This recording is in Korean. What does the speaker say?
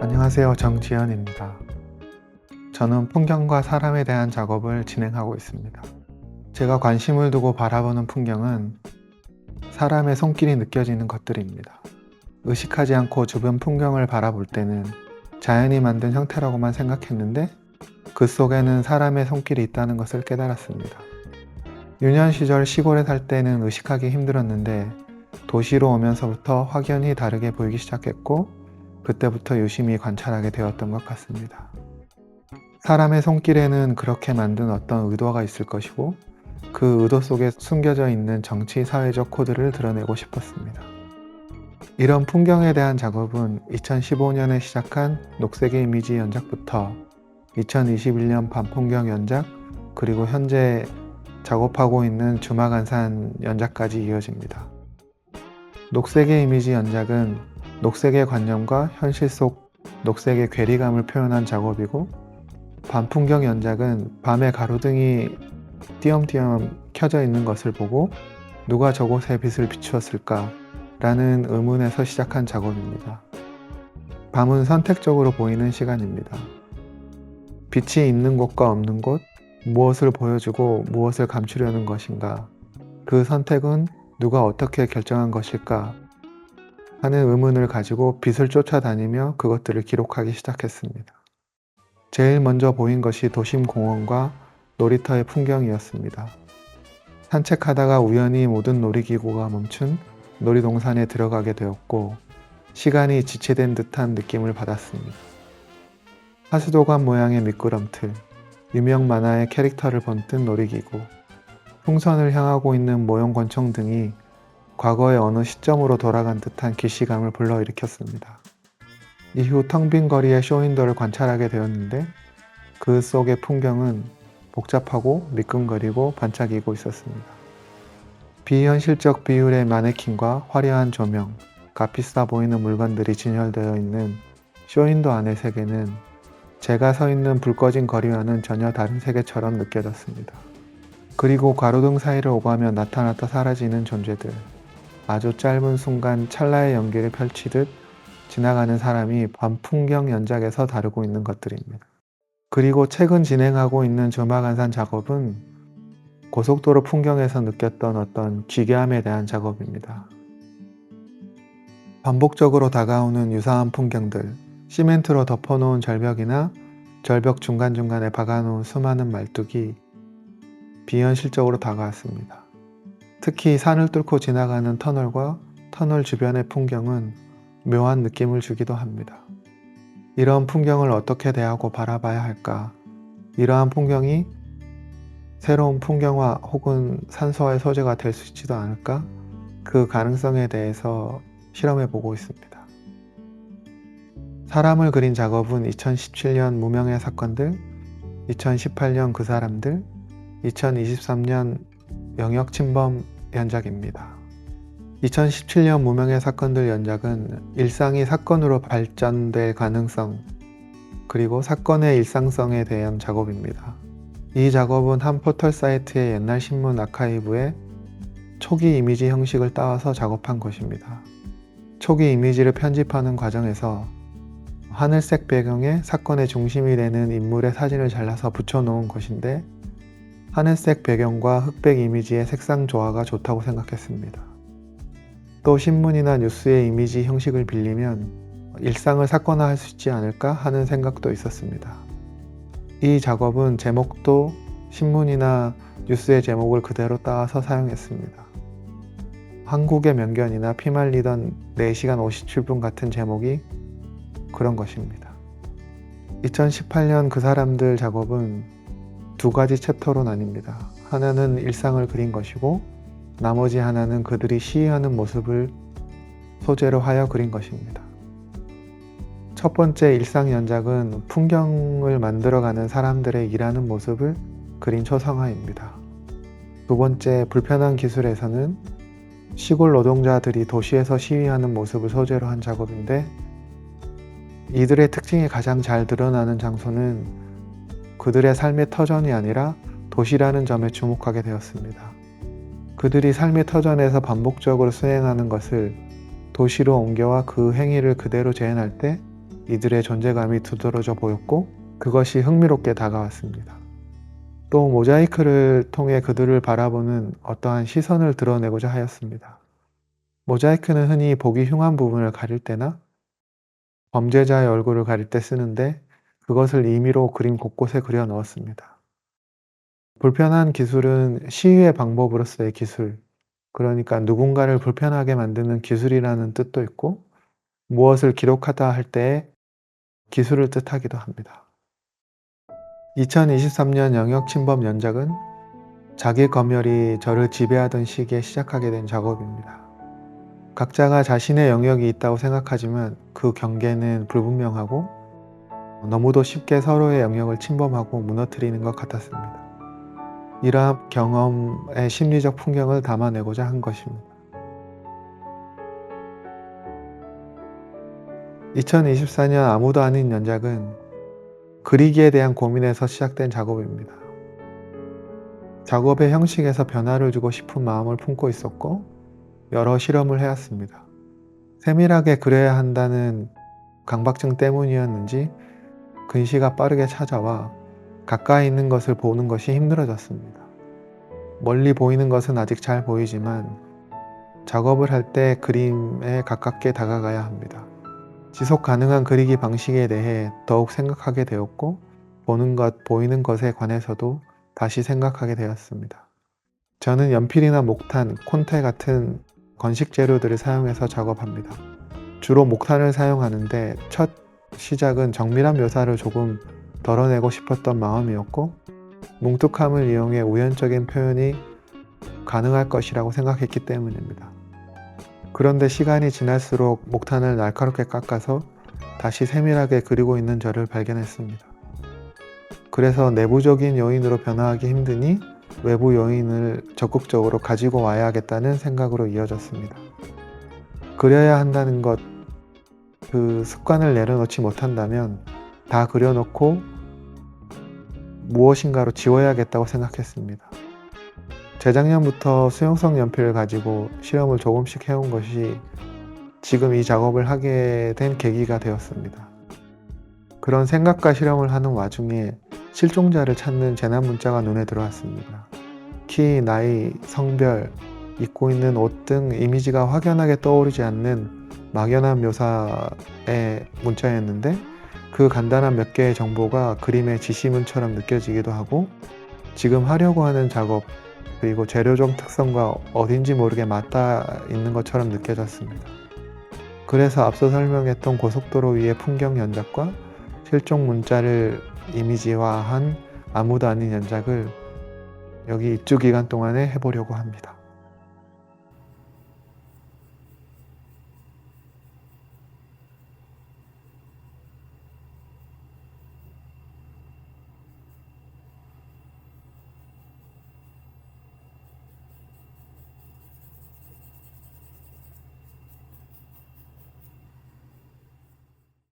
안녕하세요. 정지현입니다. 저는 풍경과 사람에 대한 작업을 진행하고 있습니다. 제가 관심을 두고 바라보는 풍경은 사람의 손길이 느껴지는 것들입니다. 의식하지 않고 주변 풍경을 바라볼 때는 자연이 만든 형태라고만 생각했는데 그 속에는 사람의 손길이 있다는 것을 깨달았습니다. 유년 시절 시골에 살 때는 의식하기 힘들었는데 도시로 오면서부터 확연히 다르게 보이기 시작했고 그때부터 유심히 관찰하게 되었던 것 같습니다. 사람의 손길에는 그렇게 만든 어떤 의도가 있을 것이고 그 의도 속에 숨겨져 있는 정치 사회적 코드를 드러내고 싶었습니다. 이런 풍경에 대한 작업은 2015년에 시작한 녹색의 이미지 연작부터 2021년 밤풍경 연작 그리고 현재 작업하고 있는 주마간산 연작까지 이어집니다. 녹색의 이미지 연작은 녹색의 관념과 현실 속 녹색의 괴리감을 표현한 작업이고 밤풍경 연작은 밤에 가로등이 띄엄띄엄 켜져 있는 것을 보고 누가 저곳에 빛을 비추었을까 라는 의문에서 시작한 작업입니다. 밤은 선택적으로 보이는 시간입니다. 빛이 있는 곳과 없는 곳, 무엇을 보여주고 무엇을 감추려는 것인가, 그 선택은 누가 어떻게 결정한 것일까 하는 의문을 가지고 빛을 쫓아다니며 그것들을 기록하기 시작했습니다. 제일 먼저 보인 것이 도심 공원과 놀이터의 풍경이었습니다. 산책하다가 우연히 모든 놀이기구가 멈춘 놀이동산에 들어가게 되었고 시간이 지체된 듯한 느낌을 받았습니다. 하수도관 모양의 미끄럼틀, 유명 만화의 캐릭터를 번뜬 놀이기구, 풍선을 향하고 있는 모형 권총 등이 과거의 어느 시점으로 돌아간 듯한 기시감을 불러일으켰습니다. 이후 텅 빈 거리의 쇼윈도를 관찰하게 되었는데 그 속의 풍경은 복잡하고 미끈거리고 반짝이고 있었습니다. 비현실적 비율의 마네킹과 화려한 조명, 값비싸 보이는 물건들이 진열되어 있는 쇼윈도 안의 세계는 제가 서 있는 불 꺼진 거리와는 전혀 다른 세계처럼 느껴졌습니다. 그리고 가로등 사이를 오가며 나타났다 사라지는 존재들, 아주 짧은 순간 찰나의 연기를 펼치듯 지나가는 사람이 밤 풍경 연작에서 다루고 있는 것들입니다. 그리고 최근 진행하고 있는 조마간산 작업은 고속도로 풍경에서 느꼈던 어떤 기괴함에 대한 작업입니다. 반복적으로 다가오는 유사한 풍경들, 시멘트로 덮어놓은 절벽이나 절벽 중간중간에 박아놓은 수많은 말뚝이 비현실적으로 다가왔습니다. 특히 산을 뚫고 지나가는 터널과 터널 주변의 풍경은 묘한 느낌을 주기도 합니다. 이런 풍경을 어떻게 대하고 바라봐야 할까? 이러한 풍경이 새로운 풍경화 혹은 산소화의 소재가 될 수 있지도 않을까? 그 가능성에 대해서 실험해 보고 있습니다. 사람을 그린 작업은 2017년 무명의 사건들, 2018년 그 사람들, 2023년 영역 침범 연작입니다. 2017년 무명의 사건들 연작은 일상이 사건으로 발전될 가능성, 그리고 사건의 일상성에 대한 작업입니다. 이 작업은 한 포털 사이트의 옛날 신문 아카이브에 초기 이미지 형식을 따와서 작업한 것입니다. 초기 이미지를 편집하는 과정에서 하늘색 배경에 사건의 중심이 되는 인물의 사진을 잘라서 붙여놓은 것인데 하늘색 배경과 흑백 이미지의 색상 조화가 좋다고 생각했습니다. 또 신문이나 뉴스의 이미지 형식을 빌리면 일상을 사건화할 수 있지 않을까 하는 생각도 있었습니다. 이 작업은 제목도 신문이나 뉴스의 제목을 그대로 따와서 사용했습니다. 한국의 명견이나 피말리던 4시간 57분 같은 제목이 그런 것입니다. 2018년 그 사람들 작업은 두 가지 챕터로 나뉩니다. 하나는 일상을 그린 것이고 나머지 하나는 그들이 시위하는 모습을 소재로 하여 그린 것입니다. 첫 번째 일상 연작은 풍경을 만들어가는 사람들의 일하는 모습을 그린 초상화입니다. 두 번째 불편한 기술에서는 시골 노동자들이 도시에서 시위하는 모습을 소재로 한 작업인데 이들의 특징이 가장 잘 드러나는 장소는 그들의 삶의 터전이 아니라 도시라는 점에 주목하게 되었습니다. 그들이 삶의 터전에서 반복적으로 수행하는 것을 도시로 옮겨와 그 행위를 그대로 재현할 때 이들의 존재감이 두드러져 보였고 그것이 흥미롭게 다가왔습니다. 또 모자이크를 통해 그들을 바라보는 어떠한 시선을 드러내고자 하였습니다. 모자이크는 흔히 보기 흉한 부분을 가릴 때나 범죄자의 얼굴을 가릴 때 쓰는데 그것을 임의로 그림 곳곳에 그려 넣었습니다. 불편한 기술은 시위의 방법으로서의 기술, 그러니까 누군가를 불편하게 만드는 기술이라는 뜻도 있고 무엇을 기록하다 할 때에 기술을 뜻하기도 합니다. 2023년 영역 침범 연작은 자기 검열이 저를 지배하던 시기에 시작하게 된 작업입니다. 각자가 자신의 영역이 있다고 생각하지만 그 경계는 불분명하고 너무도 쉽게 서로의 영역을 침범하고 무너뜨리는 것 같았습니다. 이러한 경험의 심리적 풍경을 담아내고자 한 것입니다. 2024년 아무도 아닌 연작은 그리기에 대한 고민에서 시작된 작업입니다. 작업의 형식에서 변화를 주고 싶은 마음을 품고 있었고 여러 실험을 해왔습니다. 세밀하게 그려야 한다는 강박증 때문이었는지 근시가 빠르게 찾아와 가까이 있는 것을 보는 것이 힘들어졌습니다. 멀리 보이는 것은 아직 잘 보이지만 작업을 할 때 그림에 가깝게 다가가야 합니다. 지속 가능한 그리기 방식에 대해 더욱 생각하게 되었고 보는 것, 보이는 것에 관해서도 다시 생각하게 되었습니다. 저는 연필이나 목탄, 콘테 같은 건식 재료들을 사용해서 작업합니다. 주로 목탄을 사용하는데 첫 시작은 정밀한 묘사를 조금 덜어내고 싶었던 마음이었고 뭉툭함을 이용해 우연적인 표현이 가능할 것이라고 생각했기 때문입니다. 그런데 시간이 지날수록 목탄을 날카롭게 깎아서 다시 세밀하게 그리고 있는 저를 발견했습니다. 그래서 내부적인 요인으로 변화하기 힘드니 외부 요인을 적극적으로 가지고 와야겠다는 생각으로 이어졌습니다. 그려야 한다는 것, 그 습관을 내려놓지 못한다면 다 그려놓고 무엇인가로 지워야겠다고 생각했습니다. 재작년부터 수용성 연필을 가지고 실험을 조금씩 해온 것이 지금 이 작업을 하게 된 계기가 되었습니다. 그런 생각과 실험을 하는 와중에 실종자를 찾는 재난 문자가 눈에 들어왔습니다. 키, 나이, 성별, 입고 있는 옷 등 이미지가 확연하게 떠오르지 않는 막연한 묘사의 문자였는데 그 간단한 몇 개의 정보가 그림의 지시문처럼 느껴지기도 하고 지금 하려고 하는 작업 그리고 재료종 특성과 어딘지 모르게 맞닿아 있는 것처럼 느껴졌습니다. 그래서 앞서 설명했던 고속도로 위의 풍경 연작과 실종 문자를 이미지화한 아무도 아닌 연작을 여기 입주 기간 동안에 해보려고 합니다.